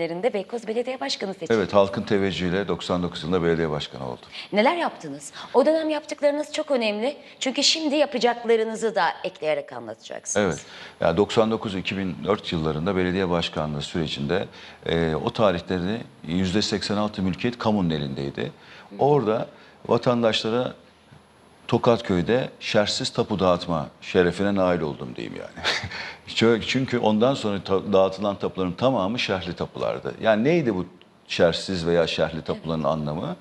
seçimlerinde Beykoz Belediye Başkanı seçildi. Evet, halkın teveccühüyle 99 yılında belediye başkanı oldu. Neler yaptınız? O dönem yaptıklarınız çok önemli. Çünkü şimdi yapacaklarınızı da ekleyerek anlatacaksınız. Evet. Yani 99-2004 yıllarında belediye başkanlığı sürecinde e, o tarihleri %86 mülkiyet kamunun elindeydi. Orada vatandaşlara Tokatköy'de şersiz tapu dağıtma şerefine nail oldum diyeyim yani. Çünkü- ondan sonra ta- dağıtılan tapuların tamamı şerhli tapulardı. Yani neydi bu şersiz veya şerhli tapuların anlamı?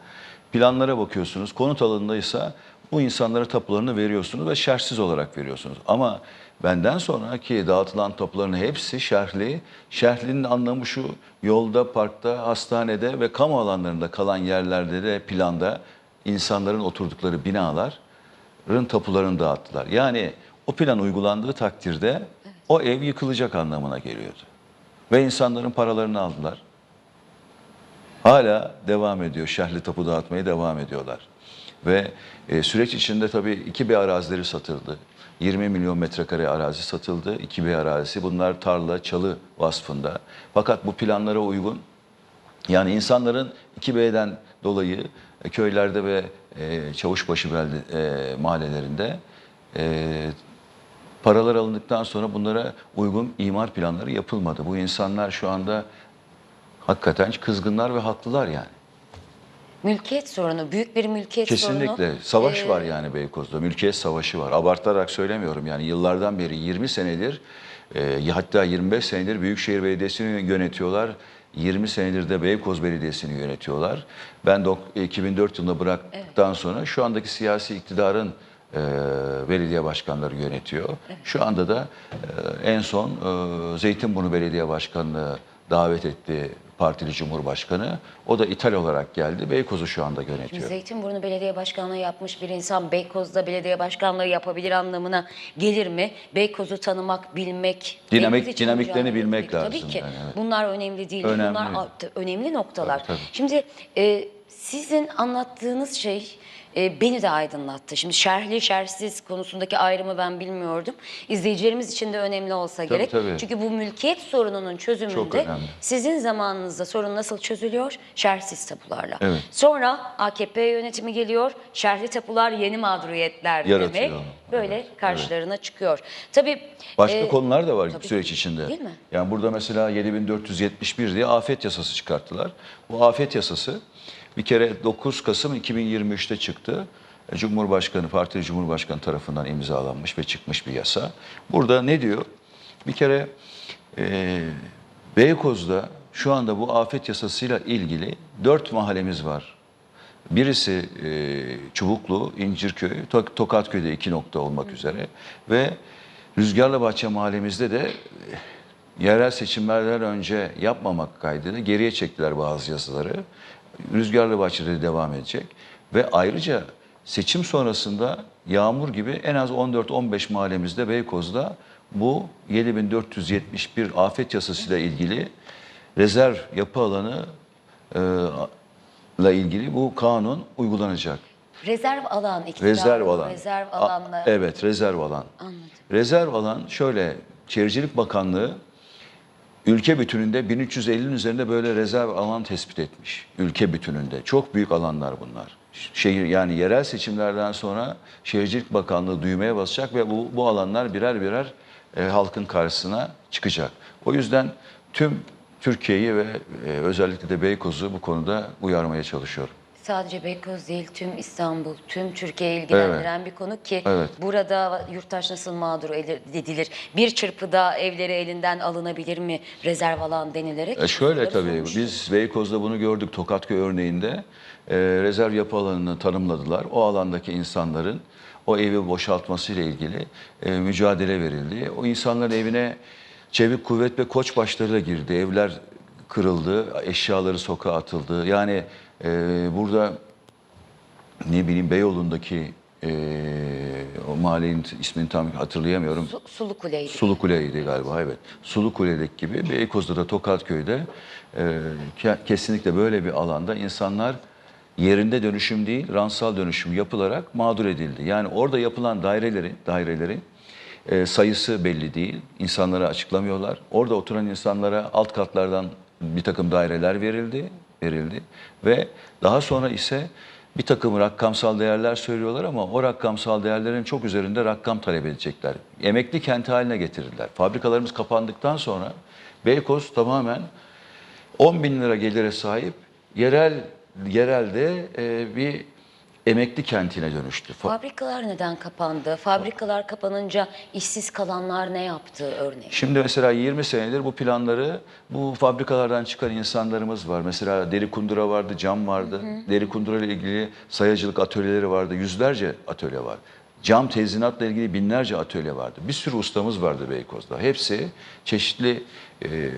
Planlara bakıyorsunuz. Konut alanındaysa bu insanlara tapularını veriyorsunuz ve şersiz olarak veriyorsunuz. Ama benden sonraki dağıtılan tapuların hepsi şerhli. Şerhlinin anlamı şu yolda, parkta, hastanede ve kamu alanlarında kalan yerlerde de planda insanların oturdukları binalar tapularını dağıttılar. Yani o plan uygulandığı takdirde o ev yıkılacak anlamına geliyordu. Ve insanların paralarını aldılar. Hala devam ediyor. Şerhli tapu dağıtmaya devam ediyorlar. Ve e, süreç içinde tabii iki b arazileri satıldı. 20 milyon metrekare arazi satıldı. 2 b arazisi bunlar tarla, çalı vasfında. Fakat bu planlara uygun yani insanların 2B'den dolayı e, köylerde ve e, Çavuşbaşı belde, e, mahallelerinde e, paralar alındıktan sonra bunlara uygun imar planları yapılmadı. Bu insanlar şu anda hakikaten kızgınlar ve haklılar yani. Mülkiyet sorunu, büyük bir mülkiyet sorunu. Kesinlikle. Savaş Ee, var yani Beykoz'da. Mülkiyet savaşı var. Abartarak söylemiyorum yani yıllardan beri 20 senedir e, hatta 25 senedir Büyükşehir Belediyesi'ni yönetiyorlar. 20 senedir de Beykoz Belediyesi'ni yönetiyorlar. Ben dok- 2004 yılında bıraktıktan sonra şu andaki siyasi iktidarın e, belediye başkanları yönetiyor. Şu anda da e, en son e, Zeytinburnu Belediye Başkanlığı davet etti partili Cumhurbaşkanı. O da ithal olarak geldi. Beykoz'u şu anda yönetiyor. Zeytinburnu Belediye Başkanlığı yapmış bir insan Beykoz'da belediye başkanlığı yapabilir anlamına gelir mi? Beykoz'u tanımak, bilmek, Dinamik- dinamiklerini bilmek etmek. Tabii lazım ki. yani, evet. Bunlar önemli değil. Önemli. Bunlar önemli noktalar. Tabii, tabii. Şimdi e, sizin anlattığınız şey e, beni de aydınlattı. Şimdi şerhli şerhsiz konusundaki ayrımı ben bilmiyordum. İzleyicilerimiz için de önemli olsa gerek. tabii. Çünkü bu mülkiyet sorununun çözümünde sizin zamanınızda sorun nasıl çözülüyor? Şerhsiz tapularla. Evet. Sonra AKP yönetimi geliyor. Şerhli tapular yeni mağduriyetler Yaratıyor. demek. Böyle Evet, karşılarına çıkıyor. Tabii Başka e, konular da var tabii. süreç içinde. Değil mi? Yani burada mesela 7471 diye afet yasası çıkarttılar. Bu afet yasası bir kere 9 Kasım 2023'te çıktı. E, Cumhurbaşkanı, partili Cumhurbaşkanı tarafından imzalanmış ve çıkmış bir yasa. Burada ne diyor? Bir kere e, Beykoz'da şu anda bu afet yasasıyla ilgili dört mahallemiz var. Birisi e, Çubuklu, İncirköy, Tok- Tokatköy'de iki nokta olmak üzere ve Rüzgarlı Bahçe mahallemizde de e, yerel seçimlerden önce yapmamak kaydıyla geriye çektiler bazı yasaları. Rüzgarlı Bahçe'de devam edecek ve ayrıca seçim sonrasında yağmur gibi en az 14-15 mahallemizde Beykoz'da bu 7471 afet yasasıyla ilgili rezerv yapı alanı e, ile ilgili bu kanun uygulanacak. rezerv alan, iktidarın Rezerv alan. rezerv A- alanla. Evet, rezerv alan. Anladım. Rezerv alan şöyle, Çevrecilik Bakanlığı ülke bütününde 1350'nin üzerinde böyle rezerv alan tespit etmiş. Ülke bütününde. Çok büyük alanlar bunlar. Şehir yani yerel seçimlerden sonra Şehircilik Bakanlığı düğmeye basacak ve bu, bu alanlar birer birer e, halkın karşısına çıkacak. O yüzden tüm Türkiye'yi ve e, özellikle de Beykoz'u bu konuda uyarmaya çalışıyorum. Sadece Beykoz değil, tüm İstanbul, tüm Türkiye'yi ilgilendiren bir konu ki Evet. burada yurttaş nasıl mağdur edilir? Bir çırpıda evleri elinden alınabilir mi rezerv alan denilerek? E şöyle tabii sormuştum. biz Beykoz'da bunu gördük Tokatköy örneğinde e, rezerv yapı alanını tanımladılar. O alandaki insanların o evi boşaltmasıyla ilgili e, mücadele verildi. O insanların evine çevik kuvvet ve koç başlarıyla girdi. Evler kırıldı, eşyaları sokağa atıldı. Yani e, burada ne bileyim Beyoğlu'ndaki e, o mahallenin ismini tam hatırlayamıyorum. Su- Sulu Kule'ydi. Sulu Kule'ydi galiba evet. Sulu Kule'deki gibi Beykoz'da da Tokatköy'de e, ke- kesinlikle böyle bir alanda insanlar yerinde dönüşüm değil, ransal dönüşüm yapılarak mağdur edildi. Yani orada yapılan dairelerin, dairelerin e, sayısı belli değil. İnsanlara açıklamıyorlar. Orada oturan insanlara alt katlardan bir takım daireler verildi, verildi ve daha sonra ise bir takım rakamsal değerler söylüyorlar ama o rakamsal değerlerin çok üzerinde rakam talep edecekler. Emekli kenti haline getirdiler. Fabrikalarımız kapandıktan sonra Beykoz tamamen 10 bin lira gelire sahip yerel yerelde e, bir emekli kentine dönüştü. Fa- Fabrikalar neden kapandı? Fabrikalar kapanınca işsiz kalanlar ne yaptı örneğin? Şimdi mesela 20 senedir bu planları bu fabrikalardan çıkan insanlarımız var. Mesela deri kundura vardı, cam vardı. Deri kundura ile ilgili sayacılık atölyeleri vardı. Yüzlerce atölye var. Cam tezinatla ilgili binlerce atölye vardı. Bir sürü ustamız vardı Beykoz'da. Hepsi çeşitli e, e,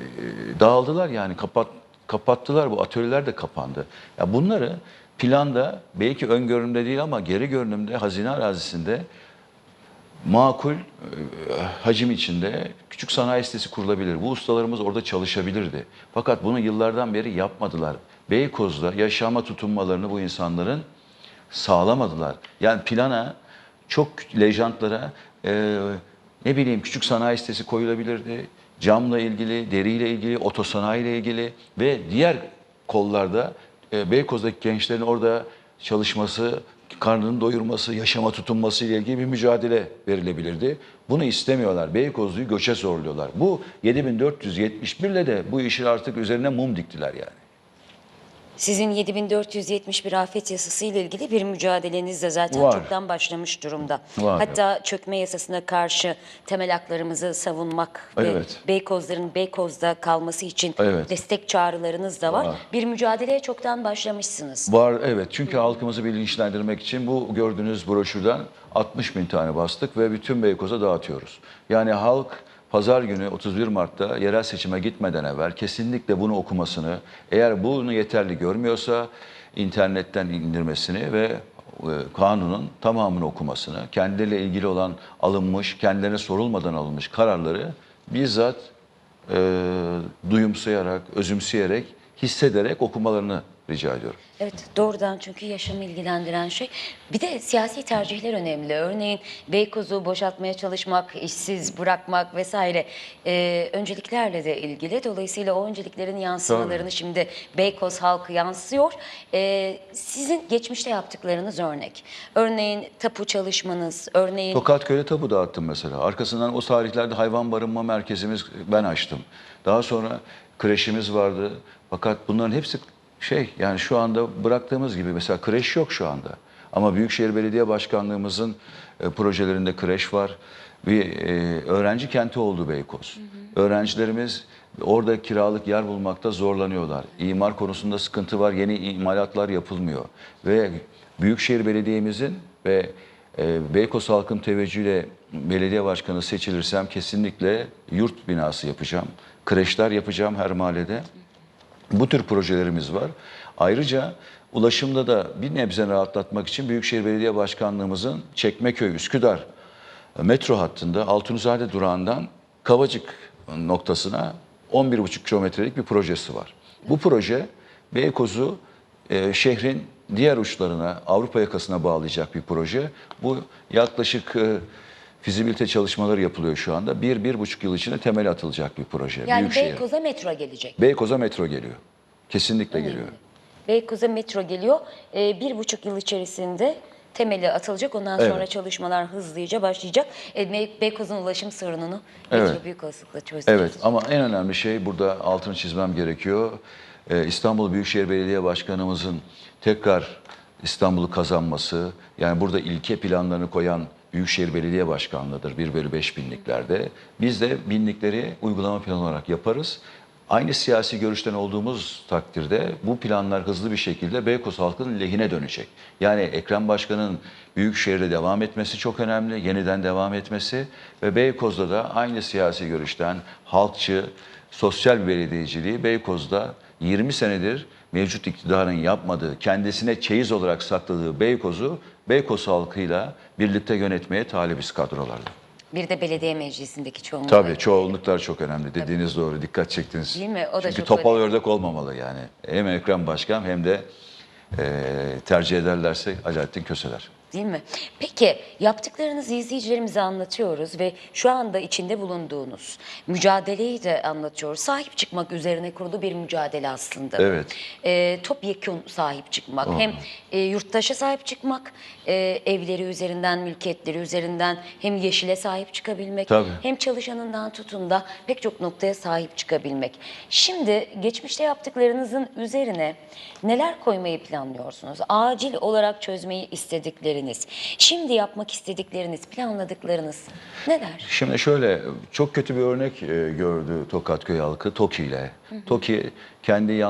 dağıldılar yani kapat kapattılar bu atölyeler de kapandı. Ya bunları planda belki öngörümde değil ama geri görünümde hazine arazisinde makul e, hacim içinde küçük sanayi sitesi kurulabilir. Bu ustalarımız orada çalışabilirdi. Fakat bunu yıllardan beri yapmadılar. Beykoz'da yaşama tutunmalarını bu insanların sağlamadılar. Yani plana çok lejantlara e, ne bileyim küçük sanayi sitesi koyulabilirdi. Camla ilgili, deriyle ilgili, otosanayiyle ilgili ve diğer kollarda e, Beykoz'daki gençlerin orada çalışması, karnını doyurması, yaşama tutunması ile ilgili bir mücadele verilebilirdi. Bunu istemiyorlar. Beykozlu'yu göçe zorluyorlar. Bu 7471 ile de bu işin artık üzerine mum diktiler yani. Sizin 7471 afet yasası ile ilgili bir mücadeleniz de zaten Var. çoktan başlamış durumda. Var, Hatta çökme yasasına karşı temel haklarımızı savunmak ve Evet. Beykozların Beykoz'da kalması için Evet. destek çağrılarınız da var. Var. Bir mücadeleye çoktan başlamışsınız. Var evet çünkü halkımızı bilinçlendirmek için bu gördüğünüz broşürden 60 bin tane bastık ve bütün Beykoz'a dağıtıyoruz. Yani halk pazar günü 31 Mart'ta yerel seçime gitmeden evvel kesinlikle bunu okumasını, eğer bunu yeterli görmüyorsa internetten indirmesini ve e, kanunun tamamını okumasını, kendileriyle ilgili olan alınmış, kendilerine sorulmadan alınmış kararları bizzat e, duyumsayarak, özümseyerek, hissederek okumalarını rica ediyorum. Evet doğrudan çünkü yaşamı ilgilendiren şey. Bir de siyasi tercihler önemli. Örneğin Beykoz'u boşaltmaya çalışmak, işsiz bırakmak vesaire e, önceliklerle de ilgili. Dolayısıyla o önceliklerin yansımalarını şimdi Beykoz halkı yansıyor. E, sizin geçmişte yaptıklarınız örnek. Örneğin tapu çalışmanız, örneğin Tokatköy'de tapu dağıttım mesela. Arkasından o tarihlerde hayvan barınma merkezimiz ben açtım. Daha sonra kreşimiz vardı. Fakat bunların hepsi şey yani şu anda bıraktığımız gibi mesela kreş yok şu anda. Ama Büyükşehir Belediye Başkanlığımızın e, projelerinde kreş var. Bir e, öğrenci kenti oldu Beykoz. Öğrencilerimiz orada kiralık yer bulmakta zorlanıyorlar. İmar konusunda sıkıntı var. Yeni imalatlar yapılmıyor. Ve Büyükşehir Belediye'mizin ve e, Beykoz halkın teveccühüyle belediye başkanı seçilirsem kesinlikle yurt binası yapacağım. Kreşler yapacağım her mahallede. Bu tür projelerimiz var. Ayrıca ulaşımda da bir nebze rahatlatmak için Büyükşehir Belediye Başkanlığımızın Çekmeköy, Üsküdar e, metro hattında Altunizade durağından Kavacık noktasına 11,5 kilometrelik bir projesi var. Bu proje Beykoz'u e, şehrin diğer uçlarına, Avrupa yakasına bağlayacak bir proje. Bu yaklaşık e, fizibilite çalışmaları yapılıyor şu anda. Bir, bir buçuk yıl içinde temel atılacak bir proje. yani Büyükşehir. Beykoz'a metro gelecek. Beykoz'a metro geliyor. Kesinlikle geliyor. Beykoz'a metro geliyor. Ee, bir buçuk yıl içerisinde temeli atılacak. Ondan sonra Evet. çalışmalar hızlıca başlayacak. Bey- Beykoz'un ulaşım sorununu Evet. metro büyük olasılıkla çözecek. Evet ama en önemli şey burada altını çizmem gerekiyor. Ee, İstanbul Büyükşehir Belediye Başkanımızın tekrar İstanbul'u kazanması, yani burada ilke planlarını koyan Büyükşehir Belediye Başkanlığı'dır 1 bölü 5 binliklerde. Biz de binlikleri uygulama planı olarak yaparız. Aynı siyasi görüşten olduğumuz takdirde bu planlar hızlı bir şekilde Beykoz halkının lehine dönecek. Yani Ekrem Başkan'ın Büyükşehir'de devam etmesi çok önemli, yeniden devam etmesi ve Beykoz'da da aynı siyasi görüşten halkçı, sosyal bir belediyeciliği Beykoz'da 20 senedir mevcut iktidarın yapmadığı, kendisine çeyiz olarak sakladığı Beykoz'u Beykoz halkıyla birlikte yönetmeye talibiz kadrolarla. Bir de belediye meclisindeki çoğunluk. Tabii çoğunluklar çok önemli. Dediğiniz doğru. Dikkat çektiniz. Değil mi? O da Çünkü çok topal önemli. ördek olmamalı yani. Hem Ekrem Başkan hem de e, tercih ederlerse Alaaddin Köseler. Değil mi? Peki yaptıklarınızı izleyicilerimize anlatıyoruz ve şu anda içinde bulunduğunuz mücadeleyi de anlatıyoruz. Sahip çıkmak üzerine kurulu bir mücadele aslında. Evet. Ee, topyekun sahip çıkmak. Hem e, yurttaşa sahip çıkmak, e, evleri üzerinden, mülkiyetleri üzerinden hem yeşile sahip çıkabilmek, Tabii. hem çalışanından tutun da pek çok noktaya sahip çıkabilmek. Şimdi geçmişte yaptıklarınızın üzerine neler koymayı planlıyorsunuz? Acil olarak çözmeyi istedikleriniz, şimdi yapmak istedikleriniz, planladıklarınız neler? Şimdi şöyle çok kötü bir örnek e, gördü Tokatköy halkı TOKİ ile. TOKİ kendi yan